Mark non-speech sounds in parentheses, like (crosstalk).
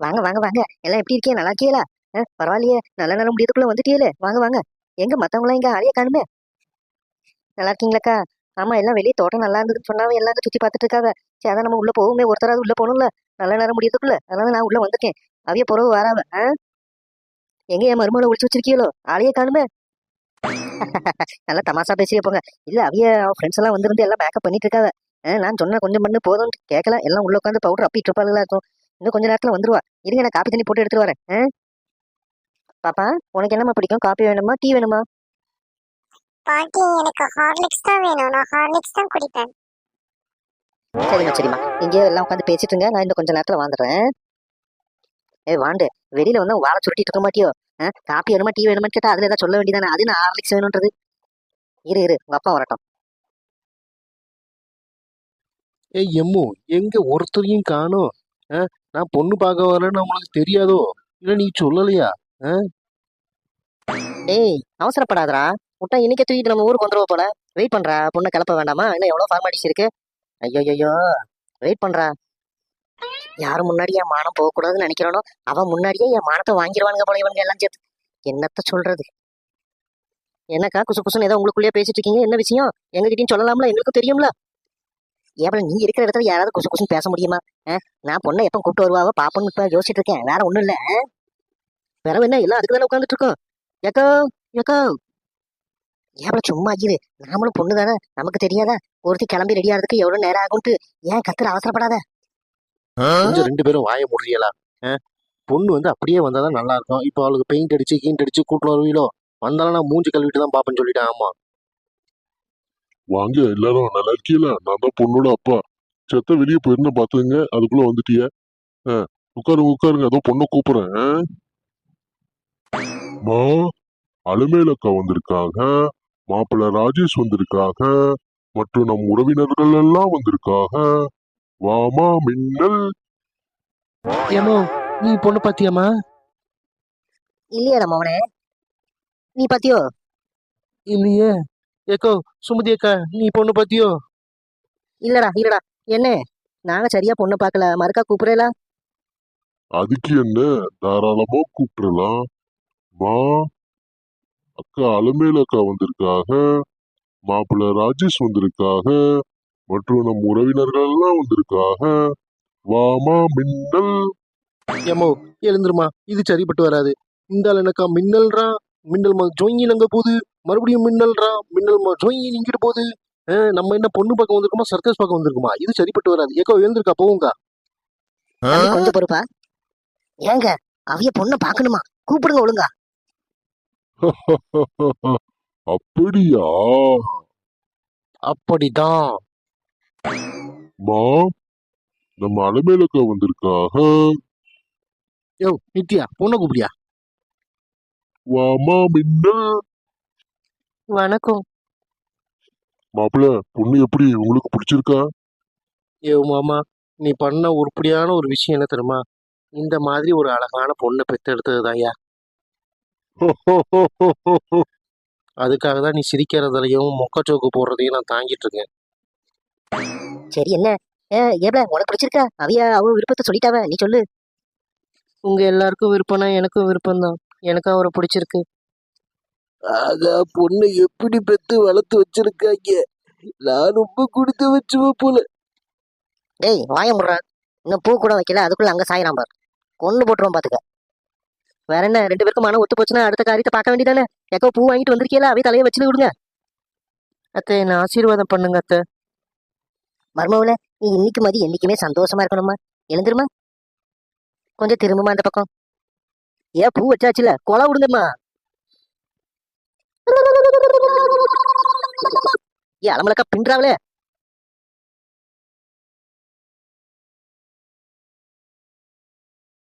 வாங்க வாங்க வாங்க. எல்லாம் எப்படி இருக்கே நல்லா இருக்கீங்களா ஆ, பரவாயில்லையே. நல்ல நேரம் முடியதுக்குள்ள வந்துட்டியலே. வாங்க வாங்க. எங்க மத்தவங்களாம் இங்க ஆளைய காணுமே. நல்லா இருக்கீங்களாக்கா? ஆமா எல்லாம் வெளியே தோட்டம் நல்லா இருந்ததுன்னு சொன்னாவே எல்லாம் சுத்தி பார்த்துட்டு இருக்காங்க சரி அதான் நம்ம உள்ள போகுமே ஒருத்தராவது உள்ள போகணும்ல. நல்ல நேரம் முடியதுக்குள்ள அதனால நான் உள்ள வந்துட்டேன். அவைய பிறகு வராம ஆ? எங்க என் மருமகளை ஒழிச்சு வச்சிருக்கீங்களோ ஆளையே காணுமே. (laughs) நல்லா தமாசா பேசியே போங்க. இல்ல அவிய ஃப்ரெண்ட்ஸ் எல்லாம் வந்திருந்து எல்லாம் மேக்கப் பண்ணிட்டு இருக்காங்க நான் சொன்ன கொஞ்சம் பண்ணு போதும் கேட்கல எல்லாம் உள்ள உட்காந்து பவுடர் அப்பிட்டு இருப்பாங்களா இருக்கும். இன்னும் கொஞ்ச நேரத்துல வந்துருவா. இருங்க நான் காப்பி தண்ணி போட்டு எடுத்துட்டு வரேன்? பாப்பா உனக்கு என்னம்மா பிடிக்கும்? காப்பி வேணுமா? டீ வேணுமா? பாட்டி எனக்கு ஹார்லிக்ஸ் தான் வேணும். நான் ஹார்லிக்ஸ் தான் குடிப்பேன். சரிம்மா சரிம்மா. இங்கேயே எல்லாம் உட்காந்து பேசிட்டு இருங்க. நான் இன்னும் கொஞ்ச நேரத்துல வந்துடுறேன். ஏ வாண்டு. வெளியில வந்து வாழை சுருட்டிட்டு இருக்க மாட்டியோ? காப்பி வேணுமா டீ வேணுமா கேட்டா அதுல ஏதாவது சொல்ல வேண்டியதானே? அது நான் ஹார்லிக்ஸ் வேணும்ன்றது இரு இரு. உங்க அப்பா வரட்டும். ஏய் எம்மு எங்க ஒருத்தரையும் காணோம்? நான் பொண்ணு பார்க்க வரேன்னு உங்களுக்கு தெரியாதோ? இல்ல நீ சொல்லலையா? ஏய் அவசரப்படாதடா. முட்டை இன்னைக்கு தூக்கிட்டு நம்ம ஊருக்கு வந்துருவோம் போல. வெயிட் பண்ணுறா பொண்ணை கிளப்ப வேண்டாமா? இன்னும் எவ்வளவு ஃபார்மாலிட்டிஸ் இருக்கு ஐயோ ஐயோ வெயிட் பண்றா. யார் முன்னாடி என் மானம் போகக்கூடாதுன்னு நினைக்கிறானோ? அவன் முன்னாடியே என் மானத்தை வாங்கிடுவானுங்க போல இவனுங்க எல்லாம் சேர்த்து. என்னத்த சொல்றது? என்னக்கா குசு குசுன்னு ஏதோ உங்களுக்குள்ளேயே பேசிட்டு இருக்கீங்க? என்ன விஷயம்? எங்ககிட்டயும் சொல்லலாம்ல? எங்களுக்கும் தெரியும்ல? ஏப்பல நீ இருக்கிற இடத்துல யாராவது குசு குசுன்னு பேச முடியுமா? நான் பொண்ணை எப்போ கூப்பிட்டு வருவாவோ பாப்போன்னு இப்ப யோசிச்சுட்டு இருக்கேன். வேற ஒண்ணும் இல்ல? வேற என்ன எல்லாம் அதுக்கு தானே உட்காந்துட்டு இருக்கோம்? ஏக்கோ ஏக்கோ. ஏப்பல சும்மா ஆகிரு நாமளும் பொண்ணு தானே? நமக்கு தெரியாதா? ஒருத்தி கிளம்பி ரெடி ஆகிறதுக்கு எவ்வளவு நேரம் ஆகும்ட்டு ஏன் கத்துற அவசரப்படாத? கொஞ்சம் ரெண்டு பேரும் வாய முடியலா பொண்ணு வந்து அப்படியே வந்தாதான் நல்லா இருக்கும். இப்போ அவளுக்கு பெயிண்ட் அடிச்சு கீண்ட் அடிச்சு கூட்டு வருவீங்களோ வந்தாலும் நான் மூஞ்சி கழுவிட்டு தான் பாப்பேன்னு சொல்லிட்டேன். ஆமா. வாங்க எல்லாரும் நல்லா இருக்கீங்களா? நான் தான் பொண்ணோட அப்பா. செத்த வெளியே போயிருந்தேன் பாத்துங்க அதுக்குள்ள வந்துட்டிய. உட்காருங்க உட்காருங்க. அதோ பொண்ணை கூப்பிடுறேன்? மா அலுமேலக்கா வந்திருக்காங்க மாப்பிள்ளை ராஜேஷ் வந்திருக்காங்க மற்றும் நம் உறவினர்கள் எல்லாம் வந்திருக்காங்க வாமா மின்னல். ஏமோ நீ பொண்ணு பாத்தியாமா இல்லையாடா மவனே. நீ பாத்தியோ இல்லையே. ஏக்கோ சுமதி அக்கா நீ பொண்ணு பாத்தியோ இல்லடா இல்லடா. என்ன? நாங்க சரியா பொண்ணு பார்க்கல. மறுக்கா கூப்பிடுறேல? அதுக்கு என்ன? தாராளமா கூப்பிடலாம் மா அக்கா அலமேலக்கா வந்திருக்காக. மாப்பிள்ளை ராஜேஷ் வந்திருக்காக. மற்றும் நம் உறவினர்கள் எல்லாம் வந்திருக்காக. வாமா மின்னல். ஏமோ எழுந்துருமா. இது சரிப்பட்டு வராது. இந்த ஆள் எனக்கா மின்னல்றா? மின்னல் மா ஜொயின் அங்க போகுது மறுபடியும் மின்னல்றா மின்னல் மா ஜொயின் இங்கிட்டு போகுது நம்ம என்ன பொண்ணு பார்க்க வந்திருக்குமா சர்க்கஸ் பார்க்க வந்திருக்குமா? இது சரிப்பட்டு வராது. ஏக்கோ எழுந்திருக்கா போவுங்க. கொஞ்சம் பொறுப்பா. ஏங்க அவிய பொண்ணை பார்க்கணுமா? கூப்பிடுங்க ஒழுங்கா. (laughs) அப்படியா? அப்படிதான். மா நம்ம அலமேலக்கா வந்திருக்காக யோ நித்யா பொண்ணை கூப்பிடியா? வாமா மின்னல் வணக்கம். மாப்பிள்ள பொண்ணு எப்படி? உங்களுக்கு பிடிச்சிருக்கா? ஏ மாமா நீ பண்ண உருப்படியான ஒரு விஷயம் என்ன தெரியுமா? இந்த மாதிரி ஒரு அழகான பொண்ணை பெத்தெடுத்தது ஐயா. (laughs) அதுக்காக தான் நீ சிரிக்கிறதுலையும் மொக்கச்சோக்கு போடுறதையும் நான் தாங்கிட்டு இருக்கேன். சரி என்ன? ஏ ஏப்ல உனக்கு பிடிச்சிருக்கா? அவிய அவ விருப்பத்தை சொல்லிட்டாவ நீ சொல்லு. உங்க எல்லாருக்கும் விருப்பம்னா எனக்கும் விருப்பம் தான் எனக்கு அவரை பிடிச்சிருக்கு. ஆகா பொண்ணை எப்படி பெத்து வளர்த்து வச்சிருக்காங்க? நான் ரொம்ப கொடுத்து வச்சுவ போல. டேய் வாய முடுறா. இன்னும் பூ கூட வைக்கல. அதுக்குள்ள அங்க சாயிராம் பார். கொண்டு போட்டுருவோம் பாத்துக்க. வேற என்ன? ரெண்டு பேருக்கும் மனம் ஒத்து போச்சுன்னா அடுத்த காரியத்தை பார்க்க வேண்டியதானே? எக்கோ பூ வாங்கிட்டு வந்திருக்கீங்களா அவைய தலையை வச்சுட்டு விடுங்க. அத்தை என்ன ஆசீர்வாதம் பண்ணுங்க அத்தை. மர்மவுல நீ இன்னைக்கு மதி என்னைக்குமே சந்தோஷமா இருக்கணுமா? எழுந்துருமா? கொஞ்சம் திரும்புமா அந்த பக்கம். ஏன் பூ வச்சாச்சுல. கொலை விடுங்கம்மா. ஏ அலமலக்கா பின்றாவலே